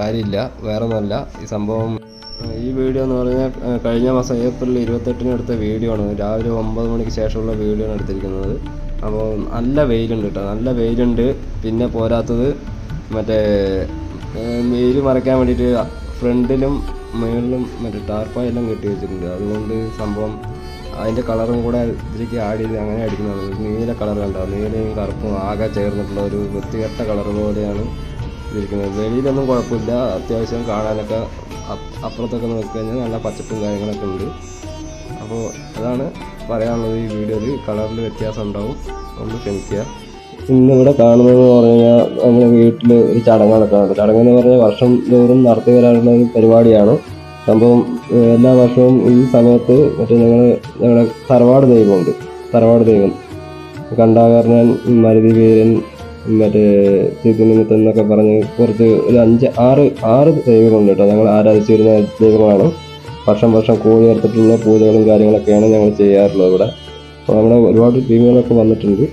കാര്യമില്ല വേറെ ഒന്നുമല്ല ഈ സംഭവം ഈ വീഡിയോ എന്ന് പറഞ്ഞാൽ കഴിഞ്ഞ മാസം ഏപ്രിൽ ഇരുപത്തെട്ടിന് എടുത്ത വീഡിയോ ആണ്. രാവിലെ ഒമ്പത് മണിക്ക് ശേഷമുള്ള വീഡിയോ ആണ് എടുത്തിരിക്കുന്നത്. അപ്പോൾ നല്ല വെയിലുണ്ട് കേട്ടോ. നല്ല വെയിലുണ്ട്. പിന്നെ പോരാത്തത് മറ്റേ വെയിൽ മറയ്ക്കാൻ വേണ്ടിയിട്ട് ഫ്രണ്ടിലും മുകളിലും മറ്റേ ടാർപ്പായെല്ലാം കെട്ടി വെച്ചിട്ടുണ്ട്. അതുകൊണ്ട് സംഭവം അതിന്റെ കളറും കൂടെ ഇതിലേക്ക് ആഡ് ചെയ്ത് അങ്ങനെ അടിക്കുന്നതാണ്. നീല കളർ കണ്ടോ? നീലയും കറുപ്പും ആകെ ചേർന്നിട്ടുള്ള ഒരു വൃത്തികെട്ട കളർ പോലെയാണ് ഇരിക്കുന്നത്. വെളിയിലൊന്നും കുഴപ്പമില്ല. അത്യാവശ്യം കാണാനൊക്കെ അപ്പുറത്തൊക്കെ നോക്കി കഴിഞ്ഞാൽ നല്ല പച്ചപ്പും കാര്യങ്ങളൊക്കെ ഉണ്ട്. അപ്പോൾ അതാണ് പറയാനുള്ളത് ഈ വീഡിയോയിൽ. കളറിൽ വ്യത്യാസം ഉണ്ടാവും ഒന്ന് ക്ഷമിക്കുക ഇന്നിവിടെ കാണുന്നതെന്ന് പറഞ്ഞു കഴിഞ്ഞാൽ നമ്മുടെ വീട്ടിൽ ഒരു ചടങ്ങ് നടക്കാറുണ്ട്. ചടങ്ങെന്ന് പറഞ്ഞാൽ വർഷം തോറും നടത്തി വരാറുള്ള ഒരു പരിപാടിയാണ്. സംഭവം എല്ലാ വർഷവും ഈ സമയത്ത് മറ്റേ ഞങ്ങൾ ഞങ്ങളുടെ തറവാട് ദൈവമുണ്ട്. തറവാട് ദൈവം. കണ്ടാകർണൻ മരുതി വീരൻ. മറ്റേ സീതുനിമിത്തൻ എന്നൊക്കെ പറഞ്ഞ് കുറച്ച് ഒരു അഞ്ച് ആറ് ആറ് ദൈവങ്ങളുണ്ട് കേട്ടോ. ഞങ്ങൾ ആരാധിച്ചു വരുന്ന ദൈവങ്ങളാണ്. വർഷം വർഷം കോഴി ചേർത്തിട്ടുള്ള പൂജകളും കാര്യങ്ങളൊക്കെയാണ് ഞങ്ങൾ ചെയ്യാറുള്ളത് ഇവിടെ. അപ്പോൾ നമ്മുടെ ഒരുപാട് ടീമുകളൊക്കെ വന്നിട്ടുണ്ട്.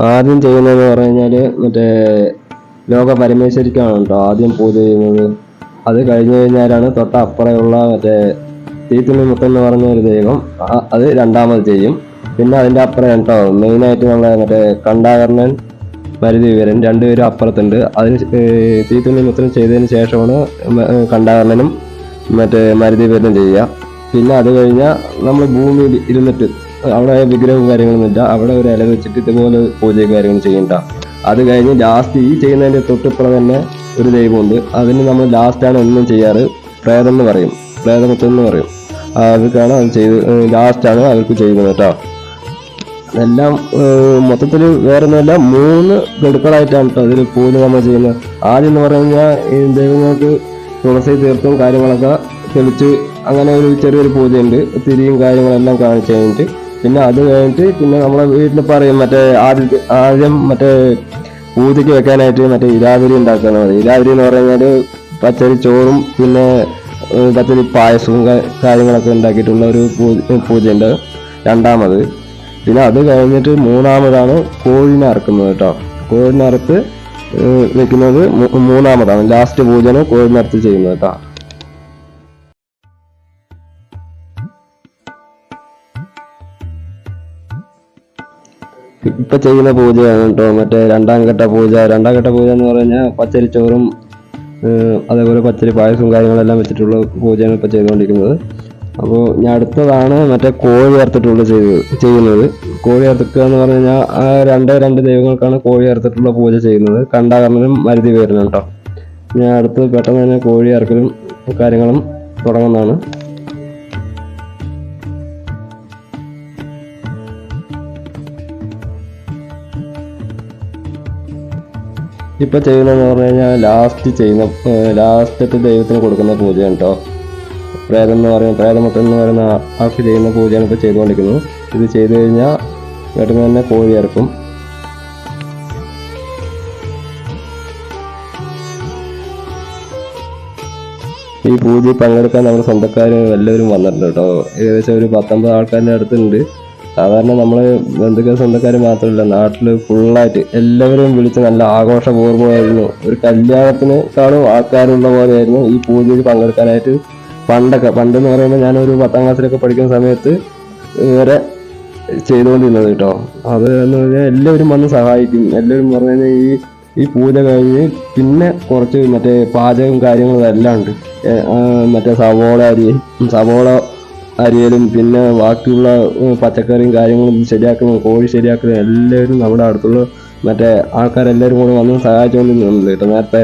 ആദ്യം ചെയ്യുന്നതെന്ന് പറഞ്ഞു കഴിഞ്ഞാൽ മറ്റേ ലോക പരമേശ്വരിക്കാണ് കേട്ടോ ആദ്യം പൂജ ചെയ്യുന്നത്. അത് കഴിഞ്ഞു കഴിഞ്ഞാലാണ് തൊട്ട അപ്പുറയുള്ള മറ്റേ തീത്തുള്ളി മുത്തം എന്ന് പറഞ്ഞ ഒരു ദൈവം. അത് രണ്ടാമത് ചെയ്യും. പിന്നെ അതിന്റെ അപ്പുറം കേട്ടോ മെയിനായിട്ട് നമ്മളെ മറ്റേ കണ്ടാകർണൻ മരുതി വീരൻ രണ്ടുപേരും അപ്പുറത്തുണ്ട്. അതിന് തീത്തുള്ളി മുത്തം ചെയ്തതിന് ശേഷമാണ് കണ്ടാകർണനും മറ്റേ മരുതി വീരനും ചെയ്യുക. പിന്നെ അത് കഴിഞ്ഞാൽ നമ്മൾ ഭൂമിയിൽ ഇരുന്നിട്ട് അവിടെ വിഗ്രഹവും കാര്യങ്ങളൊന്നും ഇല്ല. അവിടെ ഒരു ഇല വെച്ചിട്ട് ഇതുപോലെ പൂജയും കാര്യങ്ങളും ചെയ്യണ്ട. അത് കഴിഞ്ഞ് ലാസ്റ്റ് ഈ ചെയ്യുന്നതിന്റെ തൊട്ടിപ്പുറം തന്നെ ഒരു ദൈവമുണ്ട്. അതിന് നമ്മൾ ലാസ്റ്റാണ് ഒന്നും ചെയ്യാറ്. പ്രേതം എന്ന് പറയും. പ്രേതമത്വം എന്ന് പറയും. അവർക്കാണ് അത് ചെയ്ത് ലാസ്റ്റാണ് അവർക്ക് ചെയ്യുന്നത് കേട്ടോ. എല്ലാം മൊത്തത്തിൽ വേറെ ഒന്നുമല്ല മൂന്ന് ഗഡുക്കളായിട്ടാണ് കേട്ടോ അതിൽ പൂജ നമ്മൾ ചെയ്യുന്നത്. ആദ്യം എന്ന് പറഞ്ഞു കഴിഞ്ഞാൽ ദൈവങ്ങൾക്ക് തുളസി തീർത്തും കാര്യങ്ങളൊക്കെ തെളിച്ച് അങ്ങനെ ഒരു ചെറിയൊരു പൂജയുണ്ട്. തിരിയും കാര്യങ്ങളെല്ലാം കാണിച്ച് കഴിഞ്ഞിട്ട്. പിന്നെ അത് കഴിഞ്ഞിട്ട് പിന്നെ നമ്മളെ വീട്ടിൽ പറയും മറ്റേ ആദ്യം ആദ്യം മറ്റേ പൂജയ്ക്ക് വെക്കാനായിട്ട് മറ്റേ ഇരാവരി ഉണ്ടാക്കുന്നത് മതി. ഇരാവരി എന്ന് പറഞ്ഞാൽ പച്ചരി ചോറും പിന്നെ പച്ചരി പായസവും കാര്യങ്ങളൊക്കെ ഉണ്ടാക്കിയിട്ടുള്ള ഒരു പൂജ പൂജയുണ്ട്. രണ്ടാമത്. പിന്നെ അത് കഴിഞ്ഞിട്ട് മൂന്നാമതാണ് കോഴിനെ അറക്കുന്നത് കേട്ടോ. കോഴിനെ അറുത്ത് വെക്കുന്നത് മൂന്നാമതാണ്. ലാസ്റ്റ് പൂജന് കോഴിനെ അറുത്ത് ചെയ്യുന്നത് കേട്ടോ. ഇപ്പൊ ചെയ്യുന്ന പൂജയാണ് കേട്ടോ. മറ്റേ രണ്ടാം ഘട്ട പൂജ. രണ്ടാം ഘട്ട പൂജ എന്ന് പറഞ്ഞാൽ പച്ചരി ചോറും അതേപോലെ പച്ചരി പായസവും കാര്യങ്ങളെല്ലാം വെച്ചിട്ടുള്ള പൂജയാണ് ഇപ്പൊ ചെയ്തുകൊണ്ടിരിക്കുന്നത് അപ്പോൾ ഞാൻ അടുത്തതാണ് മറ്റേ കോഴി വറുത്തിട്ടുള്ള ചെയ്ത് ചെയ്യുന്നത്. കോഴി വറുത്തുക എന്ന് പറഞ്ഞു കഴിഞ്ഞാൽ ആ രണ്ട് രണ്ട് ദൈവങ്ങൾക്കാണ് കോഴി വറുത്തിട്ടുള്ള പൂജ ചെയ്യുന്നത്. കണ്ടാകർണനും മരുതി പേരിനും കേട്ടോ. ഞാൻ അടുത്ത് പെട്ടെന്ന് തന്നെ കോഴി അറക്കലും കാര്യങ്ങളും തുടങ്ങുന്നതാണ്. ഇപ്പൊ ചെയ്യുന്നതെന്ന് പറഞ്ഞു കഴിഞ്ഞാൽ ലാസ്റ്റ് ചെയ്യുന്ന ലാസ്റ്റത്തെ ദൈവത്തിന് കൊടുക്കുന്ന പൂജയാണ് കേട്ടോ പ്രേതം എന്ന് പറയുന്ന പ്രേതമൊക്കെ എന്ന് പറയുന്ന ആൾക്ക് ചെയ്യുന്ന പൂജയാണ് ഇപ്പോൾ ചെയ്തുകൊണ്ടിരിക്കുന്നത്. ഇത് ചെയ്തു കഴിഞ്ഞാൽ പെട്ടെന്ന് തന്നെ കോഴി ഇറക്കും ഈ പൂജയിൽ പങ്കെടുക്കാൻ നമ്മുടെ സ്വന്തക്കാർ എല്ലാവരും വന്നിട്ടുണ്ട് കേട്ടോ ഏകദേശം ഒരു പത്തൊമ്പത് ആൾക്കാരുടെ അടുത്തുണ്ട്. സാധാരണ നമ്മൾ ബന്ധുക്കൾ സ്വന്തക്കാർ മാത്രമല്ല നാട്ടിൽ ഫുള്ളായിട്ട് എല്ലാവരും വിളിച്ച് നല്ല ആഘോഷപൂർവമായിരുന്നു. ഒരു കല്യാണത്തിന് കാണും ആൾക്കാരുള്ള പോലെയായിരുന്നു ഈ പൂജയിൽ പങ്കെടുക്കാനായിട്ട്. പണ്ടൊക്കെ പണ്ടെന്ന് പറയുമ്പോൾ ഞാനൊരു പത്താം ക്ലാസ്സിലൊക്കെ പഠിക്കുന്ന സമയത്ത് വരെ ചെയ്തുകൊണ്ടിരുന്നത് കേട്ടോ. അത് എന്ന് പറഞ്ഞാൽ എല്ലാവരും വന്ന് സഹായിക്കും. എല്ലാവരും പറഞ്ഞു കഴിഞ്ഞാൽ ഈ ഈ പൂജ കഴിഞ്ഞ് പിന്നെ കുറച്ച് മറ്റേ പാചകം കാര്യങ്ങളും എല്ലാം ഉണ്ട് മറ്റേ സവോള അരി സവോള അരിയലും പിന്നെ ബാക്കിയുള്ള പച്ചക്കറിയും കാര്യങ്ങളും ശരിയാക്കുന്നതും കോഴി ശരിയാക്കുന്നതും എല്ലാവരും നമ്മുടെ അടുത്തുള്ള മറ്റേ ആൾക്കാരെല്ലാവരും കൂടെ വന്ന് സഹായിച്ചുകൊണ്ടിരുന്നുണ്ട് കേട്ടോ നേരത്തെ.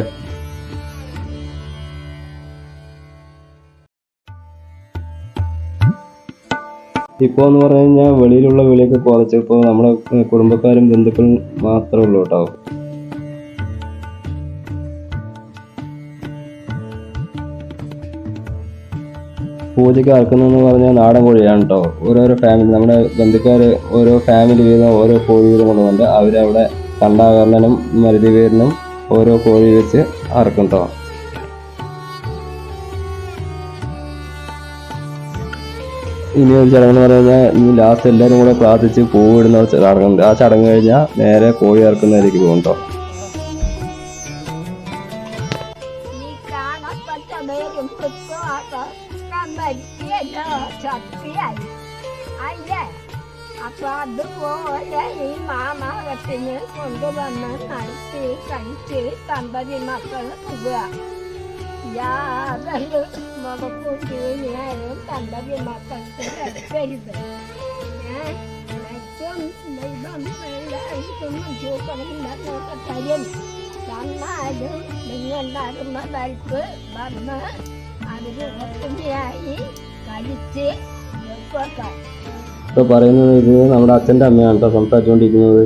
ഇപ്പോൾ എന്ന് പറഞ്ഞു കഴിഞ്ഞാൽ വെളിയിലുള്ള വിളിയൊക്കെ കുറച്ചപ്പോൾ നമ്മുടെ കുടുംബക്കാരും ബന്ധുക്കളും മാത്രമേ ഉള്ളൂ കേട്ടോ. പൂജയ്ക്ക് അറക്കുന്നതെന്ന് പറഞ്ഞാൽ നാടൻ കോഴിയാണ് കേട്ടോ ഓരോരോ ഫാമിലി നമ്മുടെ ബന്ധുക്കാർ ഓരോ ഫാമിലി വീതം ഓരോ കോഴി വീതം കൊണ്ടുവന്നുണ്ട് അവരവിടെ കണ്ടാകർണനും മരുതി വീരനും ഓരോ കോഴി വെച്ച് അറക്കും കേട്ടോ ഇനി ഒരു ചടങ്ങ് എന്ന് പറഞ്ഞാൽ ഇനി ലാസ്റ്റ് എല്ലാവരും കൂടെ പ്രാർത്ഥിച്ച് പൂവിടുന്ന ചടങ്ങുണ്ട് ആ ചടങ്ങ് കഴിഞ്ഞാൽ നേരെ കോഴി ഇറക്കുന്നതിലേക്ക് പോകും കേട്ടോ കാണപ്പെട്ട പേരും പുസ്തകമൊക്കെ മരിച്ചല്ലോ ശക്തിയായി അല്ലേ അപ്പൊ അതുപോലെ ഈ മാമാകത്തിന് കൊണ്ടുവന്ന് നടത്തി കഴിച്ച് സന്തതി മക്കൾ പോകുക യാതൊരു മുഖക്കും ചൂഞ്ഞാലും സന്തതി മക്കൾക്ക് എടുക്കരുത് ഏ? ഏറ്റവും ദൈവം എല്ലാവർക്കും ചൂക്കണമെന്നൊക്കെ തരും വന്നാലും നിങ്ങളുണ്ടാകുന്ന വലുപ്പ് വന്ന് അതിന് ഒത്തുമയായി കഴിച്ച് വെക്കാം ഇപ്പൊ പറയുന്നത് ഇത് നമ്മുടെ അച്ഛന്റെ അമ്മയാണ് കേട്ടോ സംസാരിച്ചുകൊണ്ടിരിക്കുന്നത്.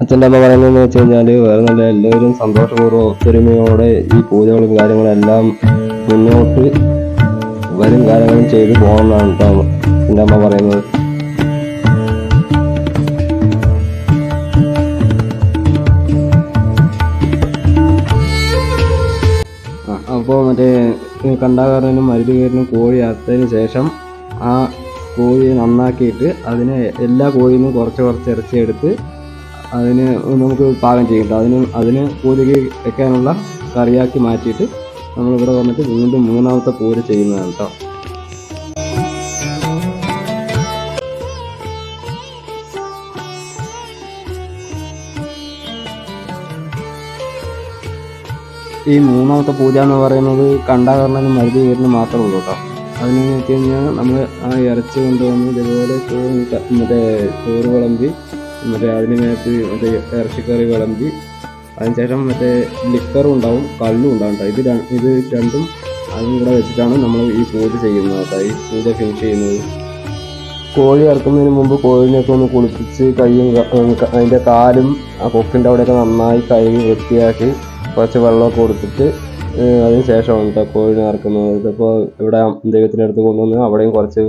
അച്ഛന്റെ അമ്മ പറയുന്നതെന്ന് വെച്ച് കഴിഞ്ഞാൽ വേറെ നല്ല എല്ലാവരും സന്തോഷപൂർവം ഒത്തൊരുമയോടെ ഈ പൂജകളും കാര്യങ്ങളും എല്ലാം മുന്നോട്ട് വരും കാര്യങ്ങളും ചെയ്തു പോകണമെന്നാണ് കേട്ടോ എന്റെ അമ്മ പറയുന്നത്. അപ്പോൾ മറ്റേ കണ്ടാകാരനും മരുതുകാരനും കോഴി അറുത്തതിന് ശേഷം ആ കോഴി നന്നാക്കിയിട്ട് അതിനെ എല്ലാ കോഴിയിൽ നിന്നും കുറച്ച് കുറച്ച് ഇറച്ചി എടുത്ത് അതിന് നമുക്ക് പാകം ചെയ്യണ്ട. അതിന് അതിന് കോഴിക്ക് വെക്കാനുള്ള കറിയാക്കി മാറ്റിയിട്ട് നമ്മളിവിടെ വന്നിട്ട് വീണ്ടും മൂന്നാമത്തെ പൂര് ചെയ്യുന്നതാണ് കേട്ടോ ഈ മൂന്നാമത്തെ പൂജ എന്ന് പറയുന്നത് കണ്ടാകരണനും മരുതി വീരനും മാത്രമേ ഉള്ളൂ കേട്ടോ. അതിനെന്ന് വെച്ച് കഴിഞ്ഞാൽ നമ്മൾ ആ ഇറച്ചി കൊണ്ടുവന്ന് ഇതുപോലെ ചോറ് മറ്റേ ചോറ് വിളമ്പി മറ്റേ അതിന് മേത്ത് മറ്റേ ഇറച്ചിക്കറി വിളമ്പി അതിനുശേഷം മറ്റേ ലിക്കറും ഉണ്ടാവും കള്ളും ഉണ്ടാവും കേട്ടോ. ഇത് ഇത് രണ്ടും അതും കൂടെ വെച്ചിട്ടാണ് നമ്മൾ ഈ പൂജ ചെയ്യുന്നത് കേട്ടോ. ഈ പൂജ ഫിനിഷ് ചെയ്യുന്നത്. കോഴി ഇറക്കുന്നതിന് മുമ്പ് കോഴിനെയൊക്കെ ഒന്ന് കുളിപ്പിച്ച് കൈയും അതിന്റെ കാലും ആ കൊക്കിന്റെ അവിടെയൊക്കെ നന്നായി കഴുകി വൃത്തിയാക്കി കുറച്ച് വെള്ളമൊക്കെ കൊടുത്തിട്ട് അതിന് ശേഷമാണ് കേട്ടോ കോഴിനെ ഇറക്കുന്നത് ഇതിപ്പോൾ ഇവിടെ ദൈവത്തിന്റെ അടുത്ത് കൊണ്ടുവന്ന് അവിടെയും കുറച്ച്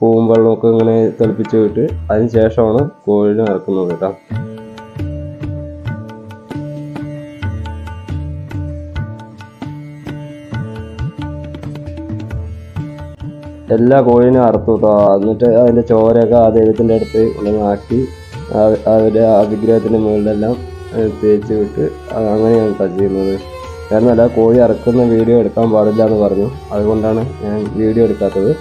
പൂവും വെള്ളമൊക്കെ ഇങ്ങനെ തെളിപ്പിച്ച് വിട്ട് അതിന് ശേഷമാണ് കോഴിനെ ഇറക്കുന്നത് കേട്ടോ. എല്ലാ കോഴിനും അറുത്തു കേട്ടോ. എന്നിട്ട് അതിന്റെ ചോരയൊക്കെ ആ ദൈവത്തിന്റെ അടുത്ത് ആ- അവരുടെ ആ വിഗ്രഹത്തിന്റെ മുകളിലെല്ലാം തേച്ച് വിട്ട് അങ്ങനെയാണ് കേട്ടോ ചെയ്യുന്നത്. കാരണം അല്ല കോഴി അറക്കുന്ന വീഡിയോ എടുക്കാൻ പാടില്ല എന്ന് പറഞ്ഞു. അതുകൊണ്ടാണ് ഞാൻ വീഡിയോ എടുക്കാത്തത്.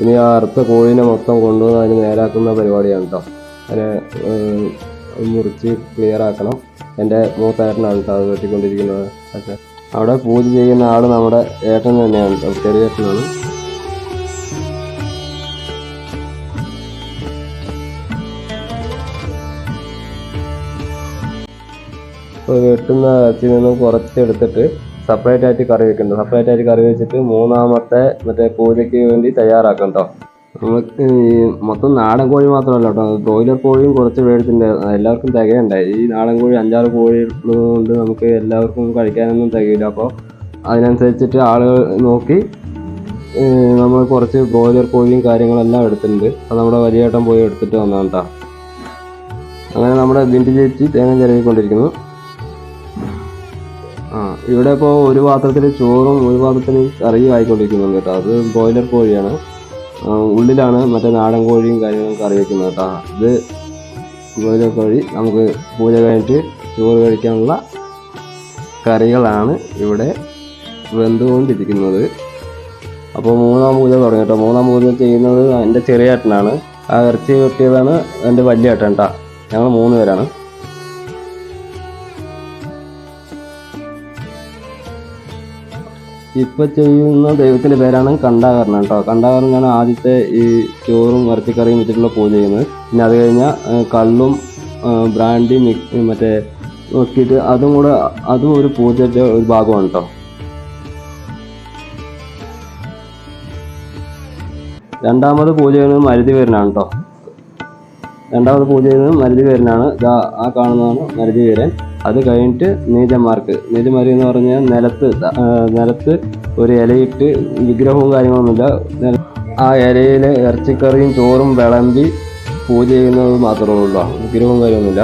ഇനി ആ അറുത്ത കോഴിനെ മൊത്തം കൊണ്ടുവന്ന് അതിന് നേരാക്കുന്ന പരിപാടിയാണ് കേട്ടോ അതിനെ മുറിച്ച് ക്ലിയർ ആക്കണം. എന്റെ മൂത്തേട്ടനാണ് കേട്ടോ അത് വെട്ടിക്കൊണ്ടിരിക്കുന്നത്. പക്ഷേ അവിടെ പൂജ ചെയ്യുന്ന ആൾ നമ്മുടെ ഏട്ടൻ തന്നെയാണ് കേട്ടോ ചെറിയ ഏട്ടനാണ്. വെട്ടുന്ന ഇറച്ചിയിൽ നിന്നും കുറച്ചെടുത്തിട്ട് സെപ്പറേറ്റ് ആയിട്ട് കറി വെക്കുന്നുണ്ട് സെപ്പറേറ്റ് ആയിട്ട് കറി വെച്ചിട്ട് മൂന്നാമത്തെ മറ്റേ പൂജയ്ക്ക് വേണ്ടി തയ്യാറാക്കും കേട്ടോ നമുക്ക് ഈ മൊത്തം നാടൻ കോഴി മാത്രമല്ല കേട്ടോ ബ്രോയിലർ കോഴിയും കുറച്ച് മേടിച്ചിട്ടുണ്ട് എല്ലാവർക്കും തികയുണ്ട്? ഈ നാടൻ കോഴി അഞ്ചാറ് കോഴി ഉള്ളതുകൊണ്ട് നമുക്ക് എല്ലാവർക്കും കഴിക്കാനൊന്നും തികയില്ല. അപ്പോൾ അതിനനുസരിച്ചിട്ട് ആളുകൾ നോക്കി നമ്മൾ കുറച്ച് ബ്രോയിലർ കോഴിയും കാര്യങ്ങളെല്ലാം എടുത്തിട്ടുണ്ട്. അത് നമ്മുടെ വലിയേട്ടൻ പോയി എടുത്തിട്ട് വന്നതാണ് കേട്ടോ അങ്ങനെ നമ്മുടെ ബിന്ദു ചേച്ചി തേങ്ങ ചിരവിക്കൊണ്ടിരിക്കുന്നു ആ ഇവിടെ ഇപ്പോൾ ഒരു പാത്രത്തിൽ ചോറും ഒരു പാത്രത്തിൽ കറിയും ആയിക്കൊണ്ടിരിക്കുന്നുണ്ട് കേട്ടോ. അത് ബോയിലർ കോഴിയാണ്. ഉള്ളിലാണ് മറ്റേ നാടൻ കോഴിയും കാര്യങ്ങളും കറി വയ്ക്കുന്നത് കേട്ടോ. ഇത് ബോയിലർ കോഴി. നമുക്ക് പൂജ കഴിഞ്ഞിട്ട് ചോറ് കഴിക്കാനുള്ള കറികളാണ് ഇവിടെ വെന്തുകൊണ്ടിരിക്കുന്നത്. അപ്പോൾ മൂന്നാം പൂജ തുടങ്ങി കേട്ടോ. മൂന്നാം പൂജ ചെയ്യുന്നത് എന്റെ ചെറിയ ഏട്ടനാണ്. ആ ഇറച്ചി വെട്ടിയതാണ് എന്റെ വലിയ ഏട്ടൻ കേട്ടോ. ഞങ്ങൾ മൂന്ന് പേരാണ്. ഇപ്പൊ ചെയ്യുന്ന ദൈവത്തിന്റെ പേരാണ് കണ്ടാകരണം കേട്ടോ കണ്ടാകരനാണ് ആദ്യത്തെ ഈ ചോറും ഇറച്ചിക്കറിയും വെച്ചിട്ടുള്ള പൂജ ചെയ്യുന്നത്. പിന്നെ അത് കഴിഞ്ഞാൽ കള്ളും ബ്രാൻഡി മറ്റേ നോക്കിയിട്ട് അതും കൂടെ അതും ഒരു പൂജയുടെ ഒരു ഭാഗമാണ് കേട്ടോ രണ്ടാമത് പൂജ ചെയ്യുന്നത് മരുതി പേരിനാണ് കേട്ടോ രണ്ടാമത് പൂജ ചെയ്യുന്നത് മരുതി ഇതാ ആ കാണുന്നതാണ് മരുതി അത് കഴിഞ്ഞിട്ട് നീചന്മാർക്ക് നീചന്മാർ എന്ന് പറഞ്ഞാൽ നിലത്ത് നിലത്ത് ഒരു ഇലയിട്ട് വിഗ്രഹവും കാര്യങ്ങളൊന്നുമില്ല. ആ ഇലയിലെ ഇറച്ചിക്കറിയും ചോറും വിളമ്പി പൂജ ചെയ്യുന്നത് മാത്രമേ ഉള്ളൂ. വിഗ്രഹവും കാര്യമൊന്നുമില്ല.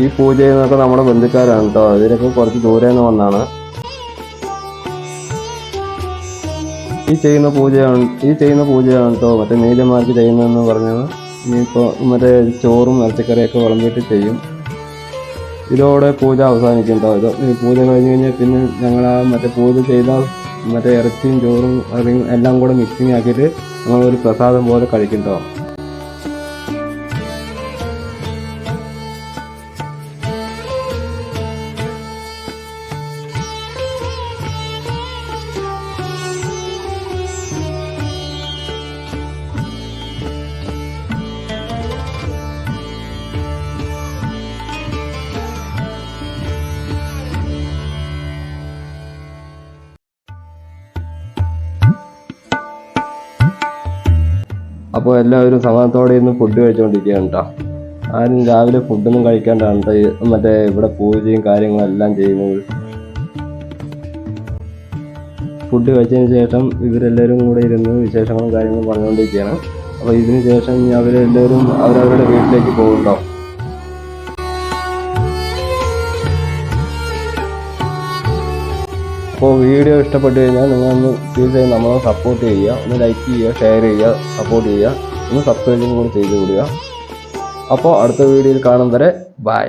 ഈ പൂജ ചെയ്യുന്നതൊക്കെ നമ്മുടെ ബന്ധുക്കാരാണ് കേട്ടോ. ഇതിനൊക്കെ കുറച്ച് ദൂരെ നിന്ന് വന്നാണ്. ഈ ചെയ്യുന്ന പൂജയാണ് ഈ ചെയ്യുന്ന പൂജയാണ് കേട്ടോ. മറ്റേ നീലന്മാർക്ക് ചെയ്യുന്നതെന്ന് പറഞ്ഞത്. ഇനിയിപ്പോൾ മറ്റേ ചോറും ഇറച്ചിക്കറിയൊക്കെ വിളമ്പിയിട്ട് ചെയ്യും. ഇതോടെ പൂജ അവസാനിക്കും കേട്ടോ. ഇത് ഈ പൂജ കഴിഞ്ഞ് കഴിഞ്ഞാൽ പിന്നെ ഞങ്ങൾ ആ മറ്റേ പൂജ ചെയ്ത മറ്റേ ഇറച്ചിയും ചോറും എല്ലാം കൂടെ മിക്സിങ് ആക്കിയിട്ട് ഞങ്ങളൊരു പ്രസാദം പോലെ കഴിക്കും കേട്ടോ. അപ്പോൾ എല്ലാവരും സമാധാനത്തോടെ ഇന്ന് ഫുഡ് കഴിച്ചുകൊണ്ടിരിക്കുകയാണ് കേട്ടോ ആരും രാവിലെ ഫുഡൊന്നും കഴിക്കാണ്ടാണ് കേട്ടോ മറ്റേ ഇവിടെ പൂജയും കാര്യങ്ങളും എല്ലാം ചെയ്യുന്നത്. ഫുഡ് കഴിച്ചതിന് ശേഷം ഇവരെല്ലാവരും കൂടെ ഇരുന്ന് വിശേഷങ്ങളും കാര്യങ്ങളും പറഞ്ഞുകൊണ്ടിരിക്കുകയാണ് അപ്പോൾ ഇതിന് ശേഷം അവരെല്ലാവരും അവരവരുടെ വീട്ടിലേക്ക് പോകുന്നുണ്ടോ? അപ്പോൾ വീഡിയോ ഇഷ്ടപ്പെട്ടു കഴിഞ്ഞാൽ നിങ്ങളൊന്ന് തീർച്ചയായും നമ്മളെ സപ്പോർട്ട് ചെയ്യുക. ഒന്ന് ലൈക്ക് ചെയ്യുക ഷെയർ ചെയ്യുക സപ്പോർട്ട് ചെയ്യുക. ഒന്ന് സബ്സ്ക്രൈബും കൂടി ചെയ്ത് വിടുക അപ്പോൾ അടുത്ത വീഡിയോയിൽ കാണും വരെ ബൈ